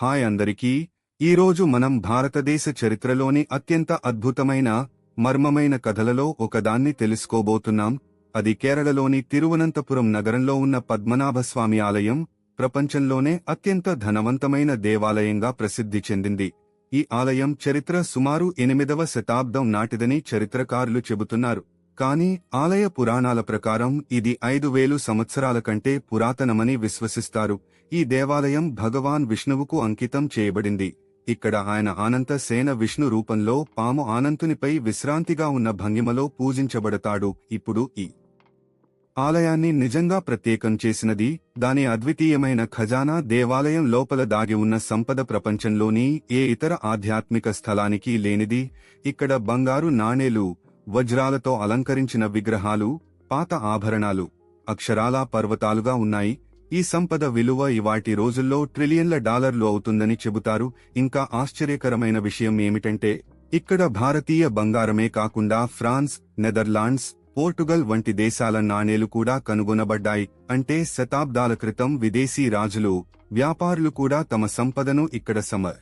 Hi అందరికీ. ఈరోజు మనం భారతదేశ చరిత్రలోని అత్యంత అద్భుతమైన మర్మమైన కథలలో ఒకదాన్ని తెలుసుకోబోతున్నాం. అది కేరళలోని తిరువనంతపురం నగరంలో ఉన్న పద్మనాభస్వామి ఆలయం ప్రపంచంలోనే అత్యంత ధనవంతమైన దేవాలయంగా ప్రసిద్ధి చెందింది. ఈ ఆలయం చరిత్ర సుమారు ఎనిమిదవ శతాబ్దం నాటిదని చరిత్రకారులు చెబుతున్నారు. కానీ ఆలయ పురాణాల ప్రకారం ఇది ఐదు వేలు సంవత్సరాల కంటే పురాతనమని విశ్వసిస్తారు. ఈ దేవాలయం భగవాన్ విష్ణువుకు అంకితం చేయబడింది. ఇక్కడ ఆయన ఆనంత సేన విష్ణు రూపంలో పాము ఆనంతునిపై విశ్రాంతిగా ఉన్న భంగిమలో పూజించబడతాడు. ఇప్పుడు ఈ ఆలయాన్ని నిజంగా ప్రత్యేకం చేసినది దాని అద్వితీయమైన ఖజానా దేవాలయం లోపల దాగి ఉన్న సంపద ప్రపంచంలోని ఏ ఇతర ఆధ్యాత్మిక స్థలానికి లేనిది. ఇక్కడ బంగారు నాణేలు వజ్రాలతో అలంకరించిన విగ్రహాలు పాత ఆభరణాలు అక్షరాలా పర్వతాలుగా ఉన్నాయి. ఈ సంపద విలువ ఇవాటి రోజుల్లో ట్రిలియన్ల డాలర్లు అవుతుందని చెబుతారు. ఇంకా ఆశ్చర్యకరమైన విషయం ఏమిటంటే ఇక్కడ భారతీయ బంగారమే కాకుండా ఫ్రాన్స్ నెదర్లాండ్స్ పోర్టుగల్ వంటి దేశాల నాణేలు కూడా కనుగొనబడ్డాయి. అంటే శతాబ్దాల క్రితం విదేశీ రాజులు వ్యాపారులు కూడా తమ సంపదను ఇక్కడ సమర్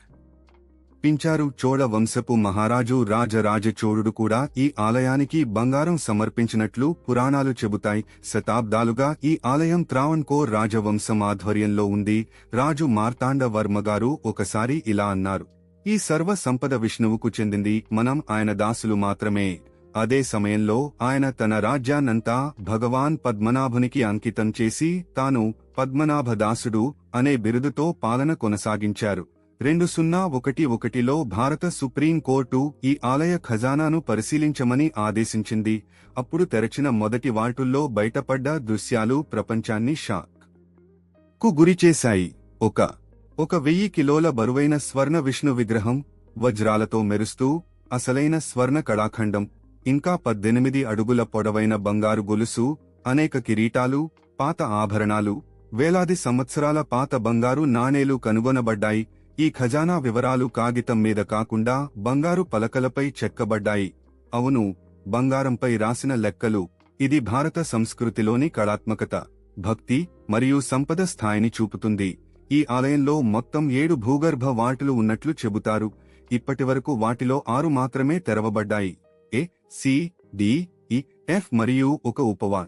పించారు చోళ వంశపు మహారాజు రాజరాజ చోళుడు కూడా ఈ ఆలయానికి బంగారం సమర్పించినట్లు పురాణాలు చెబుతాయి. శతాబ్దాలుగా ఈ ఆలయం త్రావణ్కోర్ రాజవంశం ఆధ్వర్యంలో ఉంది. రాజు మార్తాండ ఒకసారి ఇలా అన్నారు. ఈ సర్వ సంపద విష్ణువుకు చెందింది. మనం ఆయన దాసులు మాత్రమే. అదే సమయంలో ఆయన తన రాజ్యాన్నంతా భగవాన్ పద్మనాభునికి అంకితం చేసి తాను పద్మనాభ దాసుడు అనే బిరుదుతో పాలన కొనసాగించారు. రెండు సున్నా ఒకటి ఒకటిలో భారత సుప్రీం కోర్టు ఈ ఆలయ ఖజానాను పరిశీలించమని ఆదేశించింది. అప్పుడు తెరచిన మొదటి వాల్టుల్లో బయటపడ్డ దృశ్యాలు ప్రపంచాన్ని షాక్కు గురిచేశాయి ఒక ఒక వెయ్యి కిలోల బరువైన స్వర్ణ విష్ణు విగ్రహం వజ్రాలతో మెరుస్తూ అసలైన స్వర్ణ కళాఖండం ఇంకా పద్దెనిమిది అడుగుల పొడవైన బంగారు గొలుసు అనేక కిరీటాలు పాత ఆభరణాలు వేలాది సంవత్సరాల పాత బంగారు నాణేలు కనుగొనబడ్డాయి. ఈ ఖజానా వివరాలు కాగితం మీద కాకుండా బంగారు పలకలపై చెక్కబడ్డాయి. అవును బంగారంపై రాసిన లెక్కలు. ఇది భారత సంస్కృతిలోని కళాత్మకత భక్తి మరియు సంపద స్థాయిని చూపుతుంది. ఈ ఆలయంలో మొత్తం ఏడు భూగర్భ వాటిలు ఉన్నట్లు చెబుతారు. ఇప్పటివరకు వాటిలో ఆరు మాత్రమే తెరవబడ్డాయి. A C D E F మరియు ఒక ఉపవా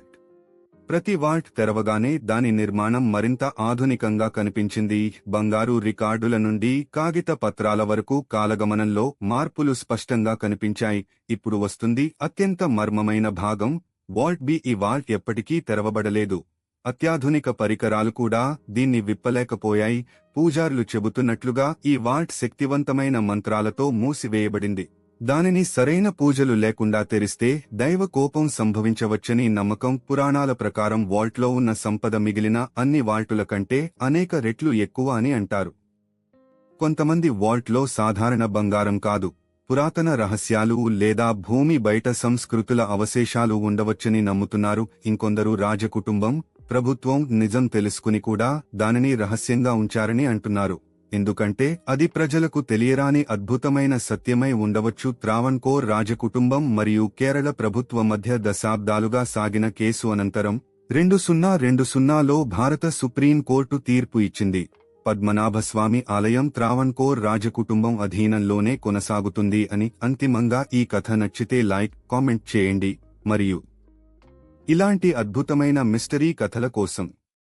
ప్రతి వాల్ట్ తెరవగానే దాని నిర్మాణం మరింత ఆధునికంగా కనిపించింది. బంగారు రికార్డుల నుండి కాగిత పత్రాల వరకు కాలగమనంలో మార్పులు స్పష్టంగా కనిపించాయి. ఇప్పుడు వస్తుంది అత్యంత మర్మమైన భాగం. వాల్ట్ బి ఈ వాల్ట్ ఎప్పటికీ తెరవబడలేదు. అత్యాధునిక పరికరాలు కూడా దీన్ని విప్పలేకపోయాయి. పూజార్లు చెబుతున్నట్లుగా ఈ వాల్ట్ శక్తివంతమైన మంత్రాలతో మూసివేయబడింది. దానిని సరైన పూజలు లేకుండా తెరిస్తే దైవ కోపం సంభవించవచ్చని నమ్మకం పురాణాల ప్రకారం వాల్ట్లో ఉన్న సంపద మిగిలిన అన్ని వాల్టుల కంటే అనేక రెట్లు ఎక్కువ అని అంటారు. కొంతమంది వాల్ట్లో సాధారణ బంగారం కాదు పురాతన రహస్యాలు లేదా భూమి బయట సంస్కృతుల అవశేషాలు ఉండవచ్చని నమ్ముతున్నారు. ఇంకొందరు రాజకుటుంబం ప్రభుత్వం నిజం తెలుసుకుని కూడా దానిని రహస్యంగా ఉంచారని అంటున్నారు. ఎందుకంటే అది ప్రజలకు తెలియరాని అద్భుతమైన సత్యమై ఉండవచ్చు. త్రావణ్కోర్ రాజకుటుంబం మరియు కేరళ ప్రభుత్వ మధ్య దశాబ్దాలుగా సాగిన కేసు అనంతరం రెండు సున్నా రెండు సున్నాలో భారత సుప్రీం కోర్టు తీర్పు ఇచ్చింది. పద్మనాభస్వామి ఆలయం త్రావణ్కోర్ రాజకుటుంబం అధీనంలోనే కొనసాగుతుంది అని అంతిమంగా ఈ కథ నచ్చితే లైక్ కామెంట్ చేయండి. మరియు ఇలాంటి అద్భుతమైన మిస్టరీ కథల కోసం